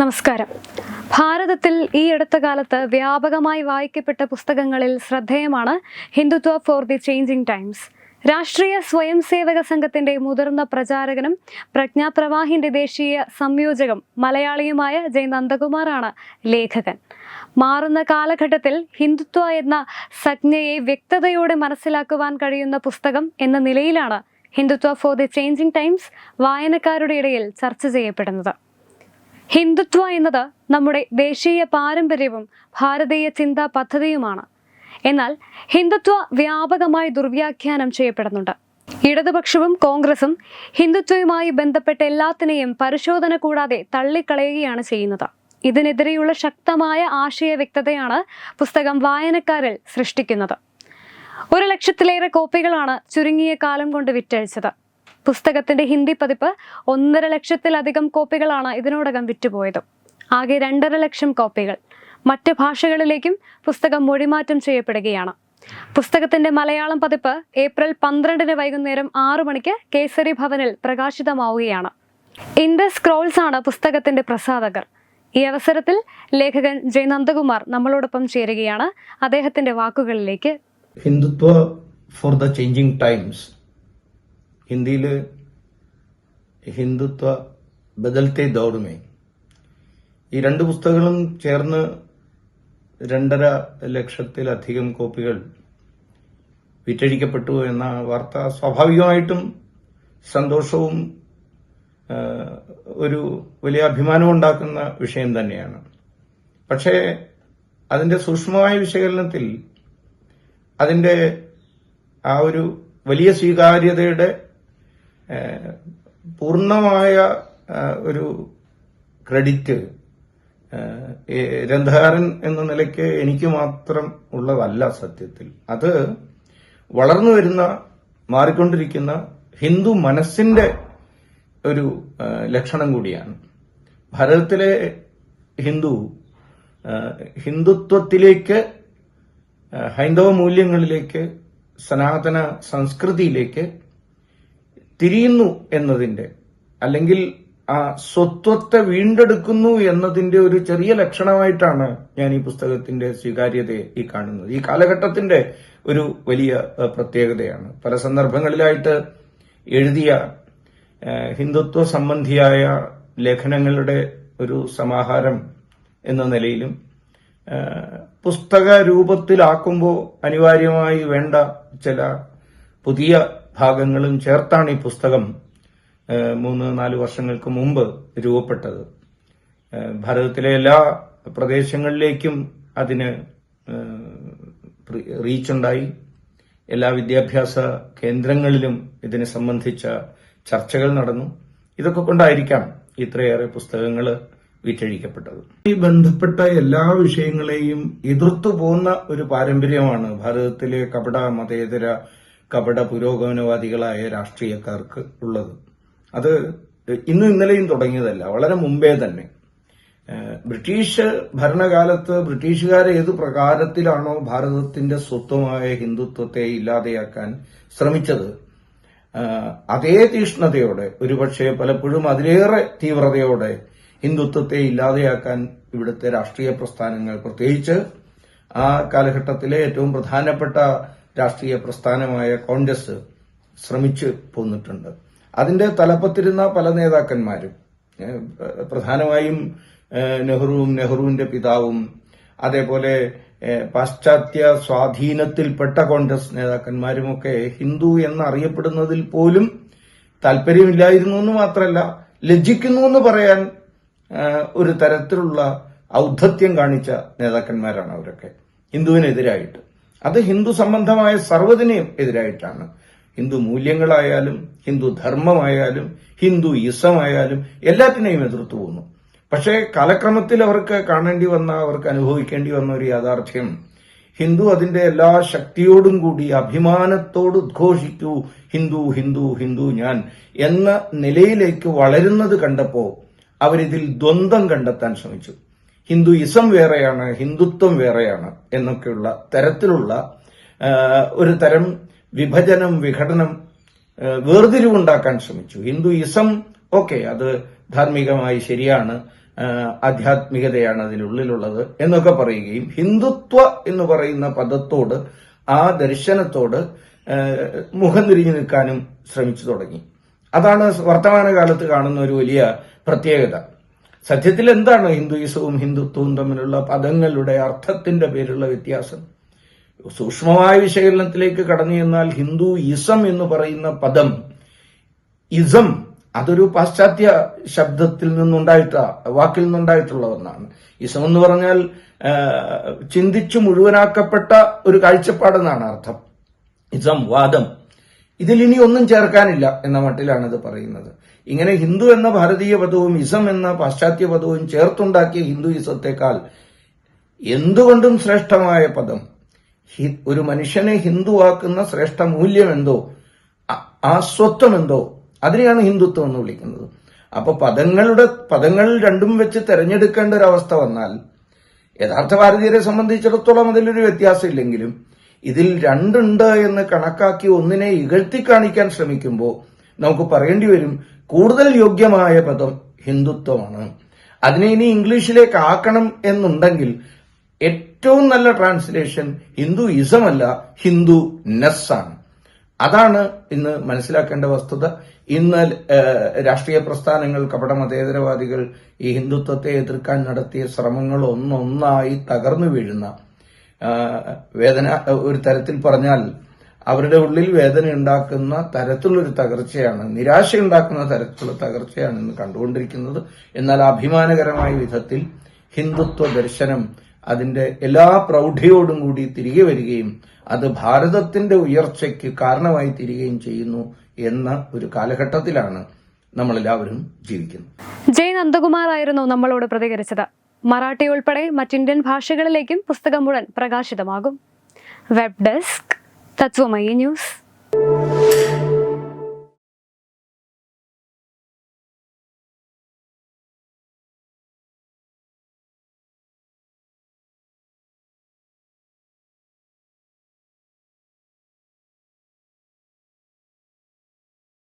നമസ്കാരം. ഭാരതത്തിൽ ഈ അടുത്ത കാലത്ത് വ്യാപകമായി വായിക്കപ്പെട്ട പുസ്തകങ്ങളിൽ ശ്രദ്ധേയമാണ് Hindutva for the changing times. Rashtriya Swayam Sevak സംഘത്തിന്റെ മുതിർന്ന പ്രചാരകനും പ്രജ്ഞാപ്രവാഹിന്റെ ദേശീയ സംയോജകം മലയാളിയുമായ ജയ് നന്ദകുമാറാണ് ലേഖകൻ. മാറുന്ന കാലഘട്ടത്തിൽ ഹിന്ദുത്വ എന്ന സജ്ഞയെ വ്യക്തതയോടെ മനസ്സിലാക്കുവാൻ കഴിയുന്ന പുസ്തകം എന്ന നിലയിലാണ് Hindutva for the changing times വായനക്കാരുടെ ഇടയിൽ ചർച്ച ചെയ്യപ്പെടുന്നത്. ഹിന്ദുത്വ എന്നത് നമ്മുടെ ദേശീയ പാരമ്പര്യവും ഭാരതീയ ചിന്താ പദ്ധതിയുമാണ്. എന്നാൽ ഹിന്ദുത്വ വ്യാപകമായി ദുർവ്യാഖ്യാനം ചെയ്യപ്പെടുന്നുണ്ട്. ഇടതുപക്ഷവും കോൺഗ്രസും ഹിന്ദുത്വവുമായി ബന്ധപ്പെട്ട എല്ലാത്തിനെയും പരിശോധന കൂടാതെ തള്ളിക്കളയുകയാണ് ചെയ്യുന്നത്. ഇതിനെതിരെയുള്ള ശക്തമായ ആശയ വ്യക്തതയാണ് പുസ്തകം വായനക്കാരിൽ സൃഷ്ടിക്കുന്നത്. ഒരു ലക്ഷത്തിലേറെ കോപ്പികളാണ് ചുരുങ്ങിയ കാലം കൊണ്ട് വിറ്റഴിച്ചത്. പുസ്തകത്തിന്റെ ഹിന്ദി പതിപ്പ് ഒന്നര ലക്ഷത്തിലധികം കോപ്പികളാണ് ഇതിനോടകം വിറ്റുപോയത്. ആകെ രണ്ടര ലക്ഷം കോപ്പികൾ. മറ്റ് ഭാഷകളിലേക്കും പുസ്തകം മൊഴിമാറ്റം ചെയ്യപ്പെടുകയാണ്. പുസ്തകത്തിന്റെ മലയാളം പതിപ്പ് ഏപ്രിൽ പന്ത്രണ്ടിന് വൈകുന്നേരം ആറു മണിക്ക് കേസരി ഭവനിൽ പ്രകാശിതമാവുകയാണ്. ഇൻഡസ് സ്ക്രോൾസ് ആണ് പുസ്തകത്തിന്റെ പ്രസാധകർ. ഈ അവസരത്തിൽ ലേഖകൻ ജയ് നന്ദകുമാർ നമ്മളോടൊപ്പം ചേരുകയാണ്. അദ്ദേഹത്തിന്റെ വാക്കുകളിലേക്ക്. Hindutva for the changing times. ഹിന്ദിയിൽ ഹിന്ദുത്വ ബദൽത്തെ ദൗർമേ ഈ രണ്ട് പുസ്തകങ്ങളും ചേർന്ന് രണ്ടര ലക്ഷത്തിലധികം കോപ്പികൾ വിറ്റഴിക്കപ്പെട്ടു എന്ന വാർത്ത സ്വാഭാവികമായിട്ടും സന്തോഷവും ഒരു വലിയ അഭിമാനവും ഉണ്ടാക്കുന്ന വിഷയം തന്നെയാണ്. പക്ഷേ അതിന്റെ സൂക്ഷ്മമായ വിശകലനത്തിൽ അതിന്റെ ആ ഒരു വലിയ സ്വീകാര്യതയുടെ പൂർണമായ ഒരു ക്രെഡിറ്റ് രന്ധകാരൻ എന്ന നിലയ്ക്ക് എനിക്ക് മാത്രം ഉള്ളതല്ല സത്യത്തിൽ. അത് വളർന്നു വരുന്ന മാറിക്കൊണ്ടിരിക്കുന്ന ഹിന്ദു മനസ്സിന്റെ ഒരു ലക്ഷണം കൂടിയാണ്. ഭാരതത്തിലെ ഹിന്ദു ഹിന്ദുത്വത്തിലേക്ക് ഹൈന്ദവ മൂല്യങ്ങളിലേക്ക് സനാതന സംസ്കൃതിയിലേക്ക് തിരിയുന്നു എന്നതിന്റെ അല്ലെങ്കിൽ ആ സ്വത്വത്തെ വീണ്ടെടുക്കുന്നു എന്നതിന്റെ ഒരു ചെറിയ ലക്ഷണമായിട്ടാണ് ഞാൻ ഈ പുസ്തകത്തിന്റെ സ്വീകാര്യതയെ ഈ കാണുന്നത്. ഈ കാലഘട്ടത്തിന്റെ ഒരു വലിയ പ്രത്യേകതയാണ്. പല സന്ദർഭങ്ങളിലായിട്ട് എഴുതിയ ഹിന്ദുത്വ സംബന്ധിയായ ലേഖനങ്ങളുടെ ഒരു സമാഹാരം എന്ന നിലയിലും പുസ്തക രൂപത്തിലാക്കുമ്പോൾ അനിവാര്യമായി വേണ്ട ചില പുതിയ ഭാഗങ്ങളും ചേർത്താണ് ഈ പുസ്തകം മൂന്ന് നാല് വർഷങ്ങൾക്ക് മുമ്പ് രൂപപ്പെട്ടത്. ഭാരതത്തിലെ എല്ലാ പ്രദേശങ്ങളിലേക്കും അതിന് റീച്ചുണ്ടായി. എല്ലാ വിദ്യാഭ്യാസ കേന്ദ്രങ്ങളിലും ഇതിനെ സംബന്ധിച്ച ചർച്ചകൾ നടന്നു. ഇതൊക്കെ കൊണ്ടായിരിക്കാം ഇത്രയേറെ പുസ്തകങ്ങൾ വിറ്റഴിക്കപ്പെട്ടത്. ഈ ബന്ധപ്പെട്ട എല്ലാ വിഷയങ്ങളെയും എതിർത്തു പോകുന്ന ഒരു പാരമ്പര്യമാണ് ഭാരതത്തിലെ കപട മതേതര കപട പുരോഗമനവാദികളായ രാഷ്ട്രീയക്കാർക്ക് ഉള്ളത്. അത് ഇന്നും ഇന്നലെയും തുടങ്ങിയതല്ല വളരെ മുമ്പേ തന്നെ. ബ്രിട്ടീഷ് ഭരണകാലത്ത് ബ്രിട്ടീഷുകാർ ഏത് പ്രകാരത്തിലാണോ ഭാരതത്തിന്റെ സ്വത്വമായ ഹിന്ദുത്വത്തെ ഇല്ലാതെയാക്കാൻ ശ്രമിച്ചത് അതേ തീഷ്ണതയോടെ ഒരുപക്ഷെ പലപ്പോഴും അതിലേറെ തീവ്രതയോടെ ഹിന്ദുത്വത്തെ ഇല്ലാതെയാക്കാൻ ഇവിടുത്തെ രാഷ്ട്രീയ പ്രസ്ഥാനങ്ങൾ പ്രത്യേകിച്ച് ആ കാലഘട്ടത്തിലെ ഏറ്റവും പ്രധാനപ്പെട്ട രാഷ്ട്രീയ പ്രസ്ഥാനമായ കോൺഗ്രസ് ശ്രമിച്ചു പോന്നിട്ടുണ്ട്. അതിന്റെ തലപ്പത്തിരുന്ന പല നേതാക്കന്മാരും പ്രധാനമായും നെഹ്റുവും നെഹ്റുവിന്റെ പിതാവും അതേപോലെ പാശ്ചാത്യ സ്വാധീനത്തിൽപ്പെട്ട കോൺഗ്രസ് നേതാക്കന്മാരുമൊക്കെ ഹിന്ദു എന്നറിയപ്പെടുന്നതിൽ പോലും താല്പര്യമില്ലായിരുന്നു എന്ന് മാത്രമല്ല ലജ്ജിക്കുന്നു എന്ന് പറയാൻ ഒരു തരത്തിലുള്ള ഔദ്ധത്യം കാണിച്ച നേതാക്കന്മാരാണ് അവരൊക്കെ. ഹിന്ദുവിനെതിരായിട്ട്. അത് ഹിന്ദു സംബന്ധമായ സർവതിനെയും എതിരായിട്ടാണ്. ഹിന്ദു മൂല്യങ്ങളായാലും ഹിന്ദു ധർമ്മമായാലും ഹിന്ദു ഇസമായാലും എല്ലാത്തിനെയും എതിർത്തു പോകുന്നു പക്ഷേ കാലക്രമത്തിൽ അവർക്ക് കാണേണ്ടി വന്ന അവർക്ക് അനുഭവിക്കേണ്ടി വന്ന ഒരു യാഥാർത്ഥ്യം ഹിന്ദു അതിന്റെ എല്ലാ ശക്തിയോടും കൂടി അഭിമാനത്തോട് ഉദ്ഘോഷിക്കൂ ഹിന്ദു ഹിന്ദു ഹിന്ദു ഞാൻ എന്ന നിലയിലേക്ക് വളരുന്നത് കണ്ടപ്പോ അവരിതിൽ ദ്വന്ദ്ം കണ്ടെത്താൻ ശ്രമിച്ചു. ഹിന്ദുയിസം വേറെയാണ് ഹിന്ദുത്വം വേറെയാണ് എന്നൊക്കെയുള്ള തരത്തിലുള്ള ഒരു തരം വിഭജനം വിഘടനം വേർതിരിവുണ്ടാക്കാൻ ശ്രമിച്ചു. ഹിന്ദുയിസം ഓക്കെ അത് ധാർമ്മികമായി ശരിയാണ് ആധ്യാത്മികതയാണ് അതിനുള്ളിലുള്ളത് എന്നൊക്കെ പറയുകയും ഹിന്ദുത്വ എന്ന് പറയുന്ന പദത്തോട് ആ ദർശനത്തോട് മുഖം തിരിഞ്ഞു നിൽക്കാനും ശ്രമിച്ചു തുടങ്ങി. അതാണ് വർത്തമാനകാലത്ത് കാണുന്ന ഒരു വലിയ പ്രത്യേകത. സത്യത്തിൽ എന്താണ് ഹിന്ദുയിസവും ഹിന്ദുത്വവും തമ്മിലുള്ള പദങ്ങളുടെ അർത്ഥത്തിന്റെ പേരിലുള്ള വ്യത്യാസം? സൂക്ഷ്മമായ വിശകലനത്തിലേക്ക് കടന്നു ചെന്നാൽ ഹിന്ദു ഇസം എന്ന് പറയുന്ന പദം ഇസം അതൊരു പാശ്ചാത്യ ശബ്ദത്തിൽ നിന്നുണ്ടായിട്ട വാക്കിൽ നിന്നുണ്ടായിട്ടുള്ള ഒന്നാണ്. ഇസം എന്ന് പറഞ്ഞാൽ ചിന്തിച്ചു മുഴുവനാക്കപ്പെട്ട ഒരു കാഴ്ചപ്പാടെന്നാണ് അർത്ഥം. ഇസം വാദം. ഇതിൽ ഇനി ഒന്നും ചേർക്കാനില്ല എന്ന മട്ടിലാണ് ഇത് പറയുന്നത്. ഇങ്ങനെ ഹിന്ദു എന്ന ഭാരതീയ പദവും ഇസം എന്ന പാശ്ചാത്യ പദവും ചേർത്തുണ്ടാക്കിയ ഹിന്ദുയിസത്തെക്കാൾ എന്തുകൊണ്ടും ശ്രേഷ്ഠമായ പദം? ഒരു മനുഷ്യനെ ഹിന്ദുവാക്കുന്ന ശ്രേഷ്ഠ മൂല്യം എന്തോ ആ- സ്വത്വം എന്തോ അതിനെയാണ് ഹിന്ദുത്വം എന്ന് വിളിക്കുന്നത്. അപ്പൊ പദങ്ങളുടെ പദങ്ങൾ രണ്ടും വെച്ച് തെരഞ്ഞെടുക്കേണ്ട ഒരു അവസ്ഥ വന്നാൽ യഥാർത്ഥ ഭാരതീയരെ സംബന്ധിച്ചിടത്തോളം അതിലൊരു വ്യത്യാസമില്ലെങ്കിലും ഇതിൽ രണ്ടുണ്ട് എന്ന് കണക്കാക്കി ഒന്നിനെ ഇകഴ്ത്തി കാണിക്കാൻ ശ്രമിക്കുമ്പോൾ നമുക്ക് പറയേണ്ടി വരും കൂടുതൽ യോഗ്യമായ പദം ഹിന്ദുത്വമാണ്. അതിനെ ഇനി ഇംഗ്ലീഷിലേക്ക് ആക്കണം എന്നുണ്ടെങ്കിൽ ഏറ്റവും നല്ല ട്രാൻസ്ലേഷൻ ഹിന്ദു ഇസമല്ല ഹിന്ദു നെസ്സാണ് അതാണ് ഇന്ന് മനസ്സിലാക്കേണ്ട വസ്തുത. ഇന്ന് രാഷ്ട്രീയ പ്രസ്ഥാനങ്ങൾ കപട മതേതരവാദികൾ ഈ ഹിന്ദുത്വത്തെ എതിർക്കാൻ നടത്തിയ ശ്രമങ്ങൾ ഒന്നൊന്നായി തകർന്നു വീഴുന്ന വേദന ഒരു തരത്തിൽ പറഞ്ഞാൽ അവരുടെ ഉള്ളിൽ വേദന ഉണ്ടാക്കുന്ന തരത്തിലുള്ളൊരു തകർച്ചയാണ് നിരാശ ഉണ്ടാക്കുന്ന തരത്തിലുള്ള തകർച്ചയാണ് ഇന്ന് കണ്ടുകൊണ്ടിരിക്കുന്നത്. എന്നാൽ അഭിമാനകരമായ വിധത്തിൽ ഹിന്ദുത്വ ദർശനം അതിന്റെ എല്ലാ പ്രൗഢിയോടും കൂടി തിരികെ വരികയും അത് ഭാരതത്തിന്റെ ഉയർച്ചയ്ക്ക് കാരണമായി തീരുകയും ചെയ്യുന്നു എന്ന ഒരു കാലഘട്ടത്തിലാണ് നമ്മളെല്ലാവരും ജീവിക്കുന്നത്. ജയ് നന്ദകുമാർ ആയിരുന്നു നമ്മളോട് പ്രതികരിച്ചത്. മറാഠി ഉൾപ്പെടെ മറ്റിന്ത്യൻ ഭാഷകളിലേക്കും പുസ്തകം മുഴുവൻ പ്രകാശിതമാകും. Web desk Tatwamayi news